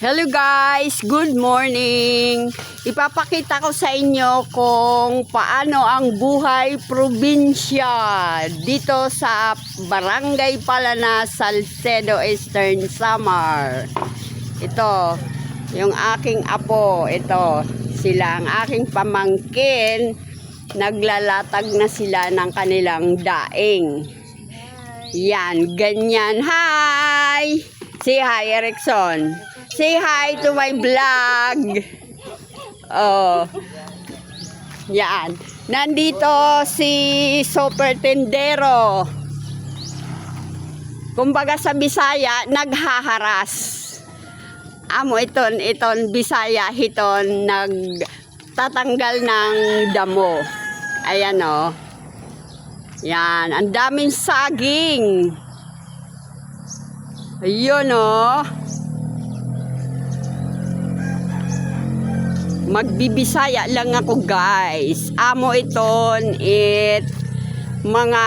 Hello guys, good morning. Ipapakita ko sa inyo kung paano ang buhay probinsya dito sa Barangay Palana, Salcedo Eastern Samar. Ito, yung aking apo, ito, sila ang aking pamangkin. Naglalatag na sila ng kanilang daing. Yan, ganyan. Hi! Say hi, Erickson. Say hi to my vlog. Oh. Yan. Nandito si Super Tendero. Kumbaga sa Bisaya, naghaharas. Amo iton, iton Bisaya, hiton nagtatanggal ng damo. Ayan oh. Yan, ang daming saging. Ayun oh. Magbibisaya lang ako guys. Amo iton it mga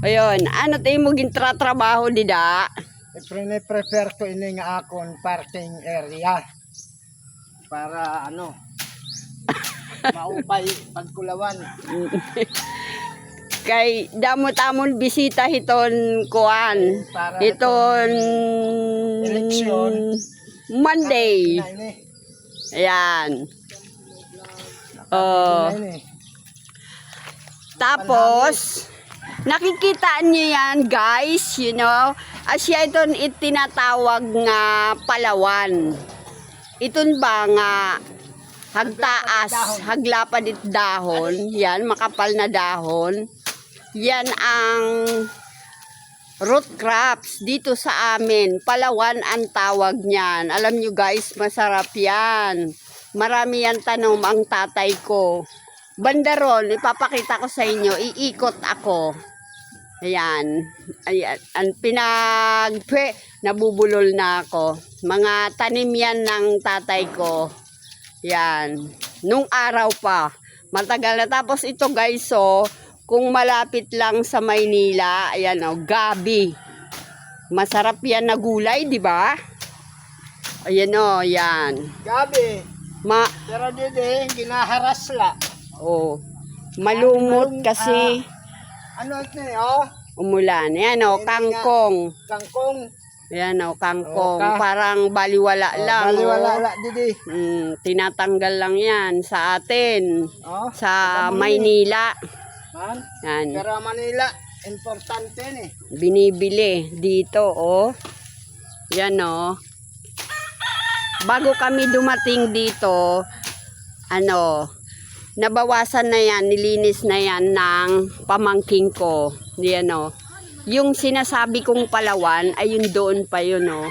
ayun, ano tayo mo gintratrabaho dida? I-prefer ko ini nga akon parking area para ano maupay pagkulawan. Kay damo-tamon bisita hiton kuan. Hiton Eleksyon. Monday. Ini. Ayan. Oh. Ini. Tapos, nakikita niyo yan, guys, you know, asya ito itinatawag nga palawan. Iton ba nga hagtaas, haglapad it dahon, yan, makapal na dahon. Yan ang root crops dito sa amin. Palawan ang tawag niyan. Alam nyo guys, masarap yan. Marami yan tanom ang tatay ko. Bandaron, ipapakita ko sa inyo, iikot ako. Ayan. Ayan. Ang pinag... Nabubulol na ako. Mga tanim yan ng tatay ko. Yan. Nung araw pa. Matagal na. Tapos ito guys, so, kung malapit lang sa Maynila, ayan o, gabi. Masarap yan na gulay, di ba? Ayan o, yan. Gabi. Ma, Pero dito eh, ginaharas la. oh, malumot kasi Ano ito eh, oh? umulan. Ayan o, kangkong. Kangkong. Ayan o, kangkong. Oh, ka- Parang baliwala Oh, lang. Baliwala oh. la didi. Mm, tinatanggal lang yan sa atin. Oh. Sa Kami. Maynila. Yan. Pero Manila, importante ni. binibili dito, oh. Yan, oh. Bago kami dumating dito, ano, nabawasan na yan, nilinis na yan ng pamangking ko. Yan, oh. Yung sinasabi kong palawan, ay yun doon pa yun, oh.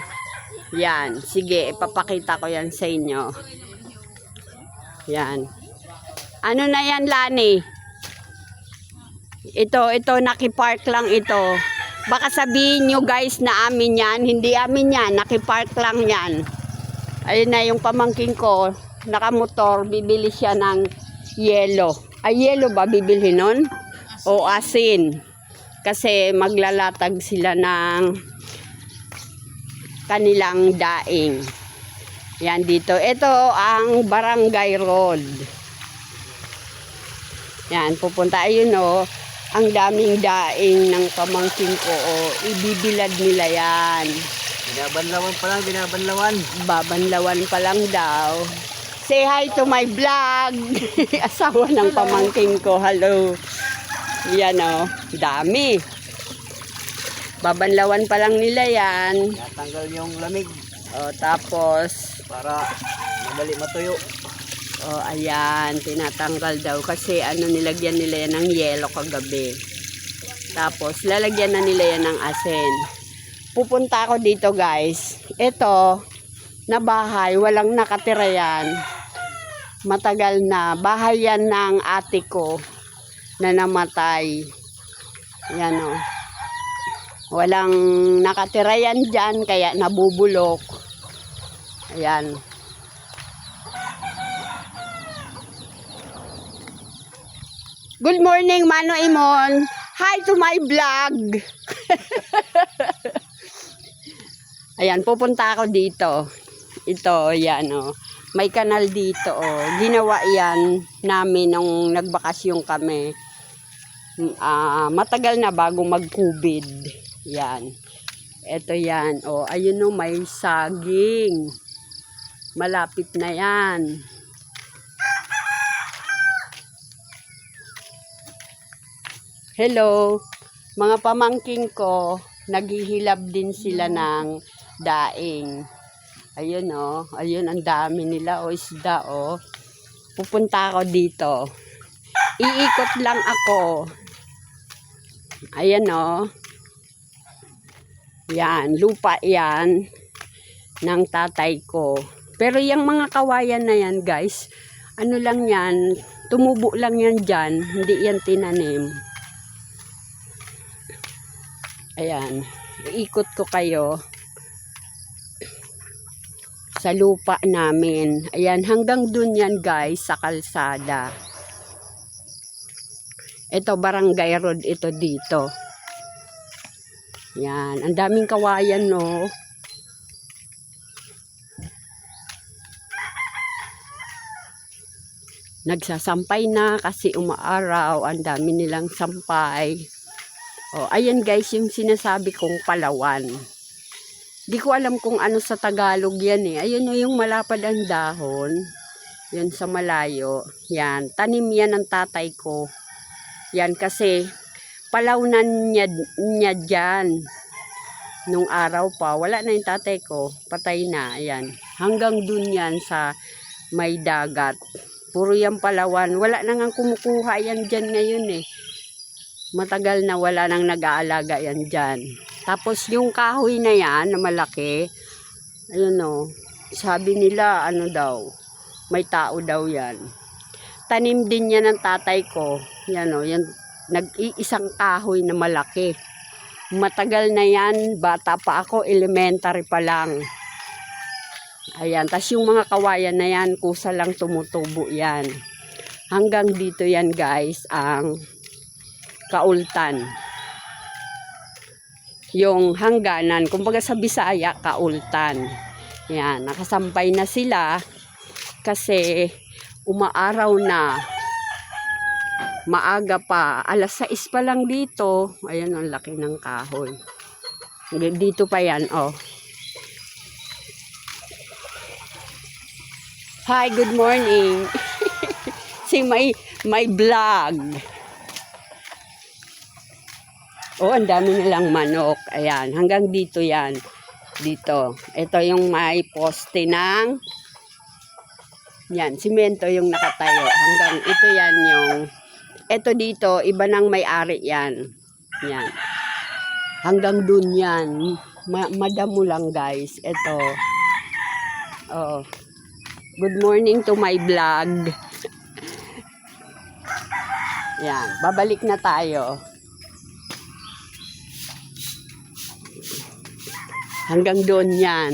Yan. Sige, ipapakita ko yan sa inyo. Yan. Ano na yan, Lani? Ito, ito, nakipark lang ito. Baka sabihin nyo guys na amin yan. Hindi amin yan. Nakipark lang yan. Ayun na yung pamangking ko. Nakamotor. Bibili siya ng yelo. Ay, yelo ba bibili nun? O asin. Kasi maglalatag sila ng kanilang daing. Yan dito. Ito ang Barangay Road. Yan, pupunta. Ayun o. Ang daming daing ng pamangkin ko. O, ibibilad nila yan. Binabanlawan pa lang, binabanlawan. Babanlawan pa lang daw. Say hi to my vlog. Asawa ng pamangkin ko. Hello. Yan o. Dami. Babanlawan pa lang nila yan. Natanggal yung lamig O, tapos, para madali matuyo. O, ayan, tinatanggal daw kasi ano nilagyan nila yan ng yelo kagabi. Tapos, lalagyan na nila yan ng asin. Pupunta ako dito, guys. Ito, na bahay, walang nakatira yan. Matagal na. Bahay yan ng ate ko na namatay. Yan o. Walang nakatira yan dyan, kaya nabubulok. Ayan. Good morning, Mano Imon. Hi to my vlog. Ayan, pupunta ako dito. Ito, yan, oh. May kanal dito, oh. Ginawa yan namin nung nagbakasyon kami. Ah, matagal na bago mag-COVID. Yan. Ito yan, oh. Ayun, oh, may saging. Malapit na yan. Hello, mga pamangking ko, naghihilab din sila ng daing. Ayun oh, ayun ang dami nila o isda oh. Pupunta ako dito. Iikot lang ako. Ayan oh. Yan, lupa yan ng tatay ko. Pero yung mga kawayan na yan guys, ano lang yan, tumubo lang yan dyan, hindi yan tinanim. Ayan. Iikot ko kayo sa lupa namin. Ayan, hanggang dun yan guys, sa kalsada. Ito, barangay road ito dito. Yan, ang daming kawayan no. Nagsasampay na kasi umaaraw, ang dami nilang sampay. Oh, ayan guys, yung sinasabi kong palawan. Di ko alam kung ano sa Tagalog yan eh. Ayun o yung malapad ang dahon. Yan sa malayo. Yan, tanim yan ng tatay ko. Yan kasi palawnan niya, niya dyan. Nung araw pa, wala na yung tatay ko. Patay na, ayan. Hanggang dun yan sa may dagat. Puro yan palawan. Wala na nga kumukuha yan dyan ngayon eh matagal na wala nang nag-aalaga yan dyan. Tapos yung kahoy na yan, na malaki, ayun o, sabi nila, ano daw, may tao daw yan. Tanim din yan ng tatay ko. Yan o, yan, nag-iisang kahoy na malaki. Matagal na yan, bata pa ako, elementary pa lang. Ayan, tas yung mga kawayan na yan, kusa lang tumutubo yan. Hanggang dito yan guys, ang kaultan. Yung hangganan, kumbaga sa Bisaya, kaultan. Yan, nakasampay na sila kasi umaaraw na. Maaga pa. Alas 6 pa lang dito. Ayan, ang laki ng kahoy. Dito pa yan, oh. Hi, good morning. si may may vlog. Oh, ang dami nilang manok. Ayan, hanggang dito yan. Dito. Ito yung may poste ng yan, simento yung nakatayo. Hanggang ito yan yung ito dito, iba nang may-ari yan. Yan. Hanggang dun yan. Ma madamo lang guys. Ito. Oh. Good morning to my vlog. yan, babalik na tayo. Hanggang doon yan.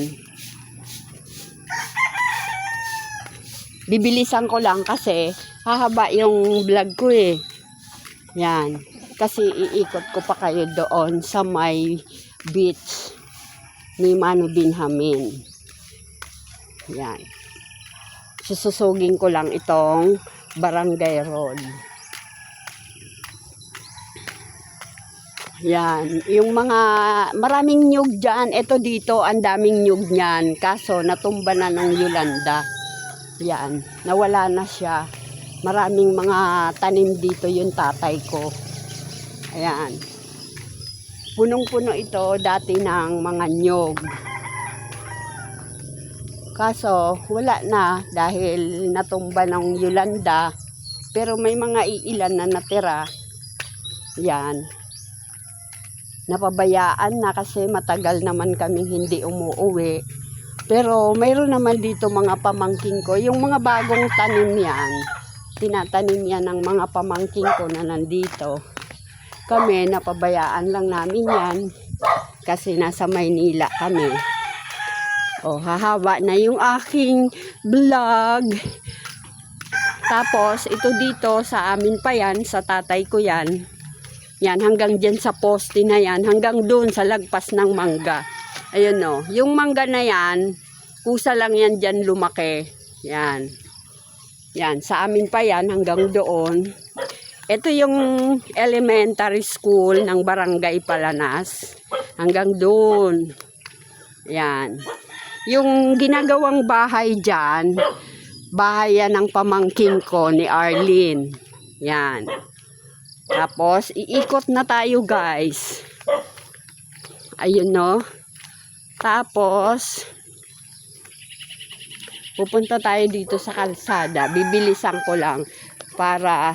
Bibilisan ko lang kasi hahaba yung vlog ko eh. Yan. Kasi iikot ko pa kayo doon sa may beach ni Manu Binhamin. Yan. Sususugin ko lang itong barangay road. Yan, yung mga maraming nyug dyan, ito dito, ang daming nyug niyan. Kaso natumba na ng Yolanda. Yan, nawala na siya. Maraming mga tanim dito yung tatay ko. Ayan. Punong-puno ito dati ng mga nyog. Kaso wala na dahil natumba ng Yolanda. Pero may mga iilan na natira. Yan napabayaan na kasi matagal naman kaming hindi umuuwi. Pero mayroon naman dito mga pamangking ko. Yung mga bagong tanim yan, tinatanim yan ng mga pamangking ko na nandito. Kami, napabayaan lang namin yan kasi nasa Maynila kami. O, hahaba na yung aking vlog. Tapos, ito dito sa amin pa yan, sa tatay ko yan. Yan, hanggang dyan sa poste na yan, hanggang doon sa lagpas ng mangga. Ayun no. Yung mangga na yan, kusa lang yan dyan lumaki. Yan. Yan. Sa amin pa yan hanggang doon. Ito yung elementary school ng Barangay Palanas. Hanggang doon. Yan. Yung ginagawang bahay dyan, bahay yan ng pamangkin ko ni Arlene. Yan. Tapos, iikot na tayo guys. Ayun no. Tapos, pupunta tayo dito sa kalsada. Bibilisan ko lang para,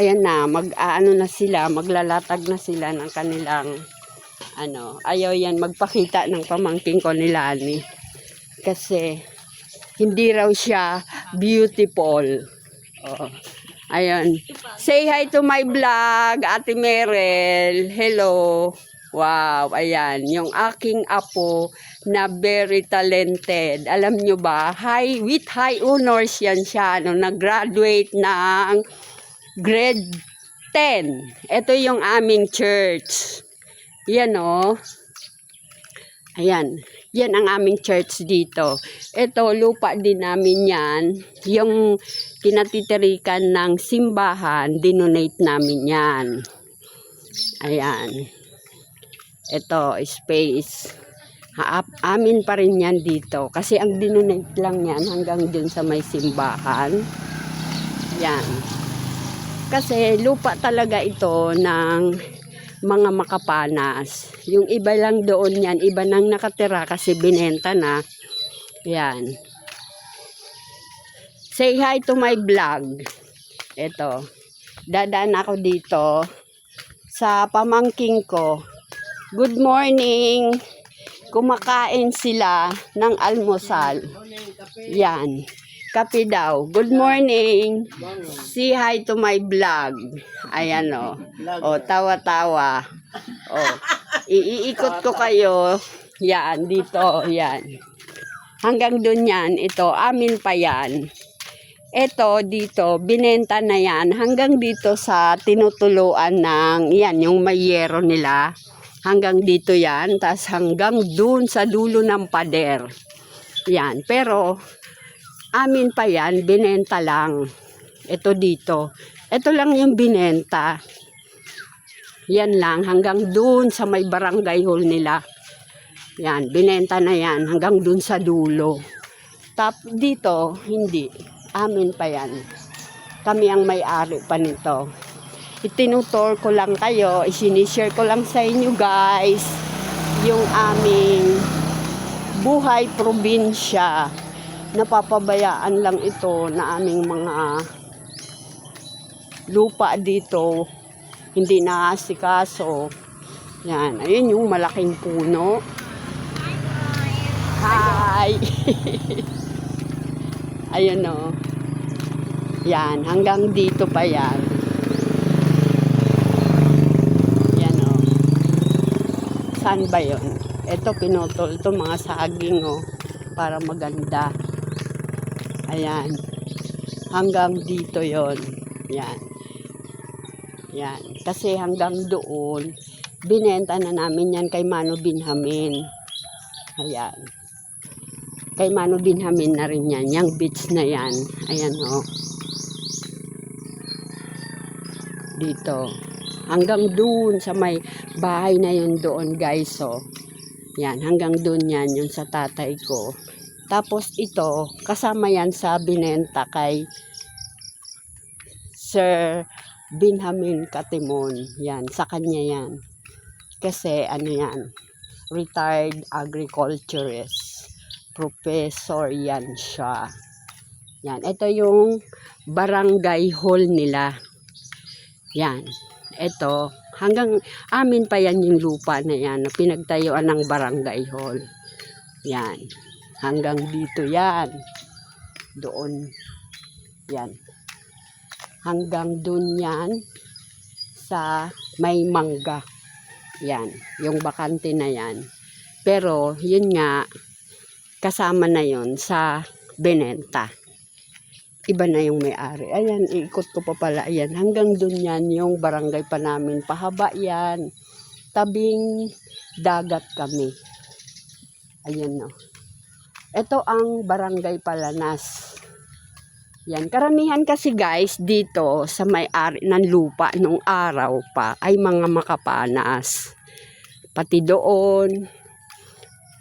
ayan na, mag, ano na sila, maglalatag na sila ng kanilang, ano, ayaw yan magpakita ng pamangking ko ni Lani. Kasi, hindi raw siya beautiful. Oh. Ayun. Say hi to my vlog, Ate Merel. Hello. Wow, ayan. Yung aking apo na very talented. Alam nyo ba, high, with high honors yan siya. No, nag-graduate ng grade 10. Ito yung aming church. Yan o. Ayan. Yan ang aming church dito. Ito, lupa din namin yan. Yung kinatitirikan ng simbahan, dinonate namin yan. Ayan. Ito, space. Ha, amin pa rin yan dito. Kasi ang dinonate lang yan hanggang dun sa may simbahan. Yan. Kasi lupa talaga ito ng mga makapanas. Yung iba lang doon yan, iba nang nakatira kasi binenta na. Yan. Say hi to my vlog. Ito. Dadaan ako dito sa pamangking ko. Good morning. Kumakain sila ng almusal. Yan. Kape daw. Good morning. Say hi to my vlog. Ayan o. O, tawa-tawa. O, iiikot ko kayo. Yan, dito. Yan. Hanggang dun yan. Ito, amin pa yan. Ito, dito, binenta na yan. Hanggang dito sa tinutuluan ng, yan, yung mayero nila. Hanggang dito yan. Tapos hanggang dun sa dulo ng pader. Yan. Pero, amin pa yan, binenta lang. Ito dito. Ito lang yung binenta. Yan lang, hanggang dun sa may barangay hall nila. Yan, binenta na yan, hanggang dun sa dulo. Tap, dito, hindi. Amin pa yan. Kami ang may-ari pa nito. Itinutor ko lang kayo, isinishare ko lang sa inyo guys, yung aming buhay probinsya napapabayaan lang ito na aming mga lupa dito. Hindi naasikaso. Yan ayun yung malaking puno. Hi! Ayun o yan hanggang dito pa yan. Yan o saan ba yun? Ito pinutol to mga saging o para maganda Ayan. Hanggang dito yon Yan. Yan. Kasi hanggang doon, binenta na namin yan kay Mano Binhamin. Ayan. Kay Mano Binhamin na rin yan. Yung beach na yan. Ayan o. Dito. Hanggang doon sa may bahay na yun doon guys o. Yan. Hanggang doon yan. Yung sa tatay ko. Tapos ito, kasama yan sa binenta kay Sir Binhamin Katimon. Yan, sa kanya yan. Kasi ano yan, retired agriculturist. Professor yan siya. Yan, ito yung barangay hall nila. Yan, ito, hanggang amin pa yan yung lupa na yan, na pinagtayuan ng barangay hall. Yan. Hanggang dito yan. Doon. Yan. Hanggang doon yan sa may mangga. Yan. Yung bakante na yan. Pero, yun nga, kasama na yon sa Benenta. Iba na yung may-ari. Ayan, ikot ko pa pala. Ayan, hanggang doon yan yung barangay pa namin. Pahaba yan. Tabing dagat kami. Ayan no. Ito ang Barangay Palanas. Yan. Karamihan kasi guys dito sa may-ari ng lupa nung araw pa ay mga makapanas. Pati doon.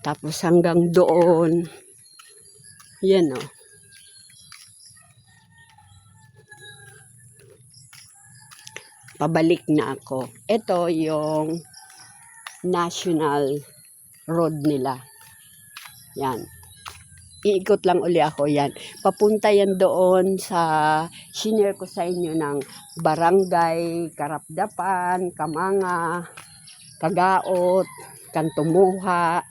Tapos hanggang doon. Yan o. Pabalik na ako. Ito yung national road nila. Yan. Iikot lang uli ako yan. Papunta yan doon sa senior ko sa inyo ng Barangay, Karapdapan, Kamanga, Kagaot, Kantumuha.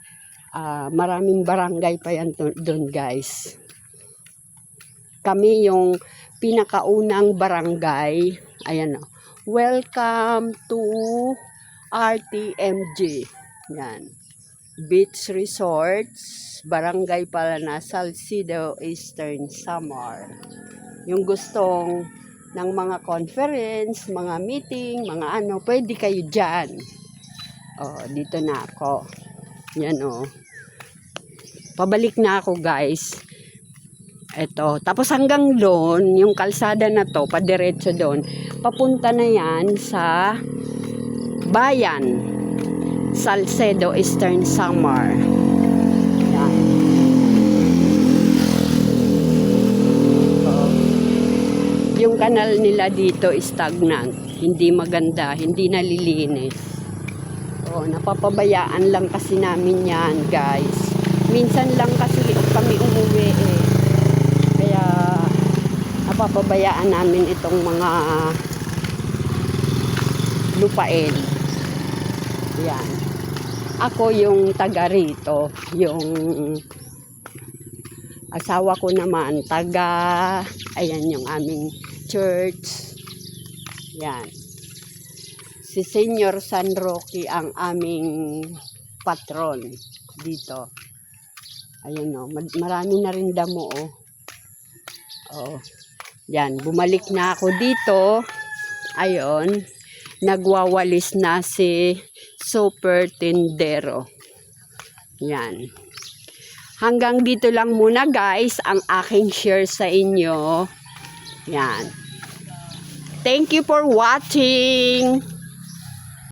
ah, maraming barangay pa yan doon guys. Kami yung pinakaunang barangay. Ayan o. Welcome to RTMG. Yan. Beach Resorts, Barangay Palanas, Salcido, Eastern Samar. Yung gustong ng mga conference, mga meeting, mga ano, pwede kayo dyan. Oh, dito na ako. Yan oh. Pabalik na ako guys. Ito. Tapos hanggang doon, yung kalsada na to, padiretso doon, papunta na yan sa bayan. Salcedo, Eastern Samar. Yan. Yung kanal nila dito stagnant. Hindi maganda, hindi nalilinis. Oh, napapabayaan lang kasi namin yan, guys. Minsan lang kasi kami umuwi eh. Kaya napapabayaan namin itong mga lupain. Yan. Ako yung taga rito, yung asawa ko naman taga ayan yung aming church. Yan. Si Senyor San Roque ang aming patron dito. Ayun o, marami na rin damo o. Oh. Yan, bumalik na ako dito. Ayun, nagwawalis na si Super Tindero. Yan. Hanggang dito lang muna guys ang aking share sa inyo. Yan. Thank you for watching.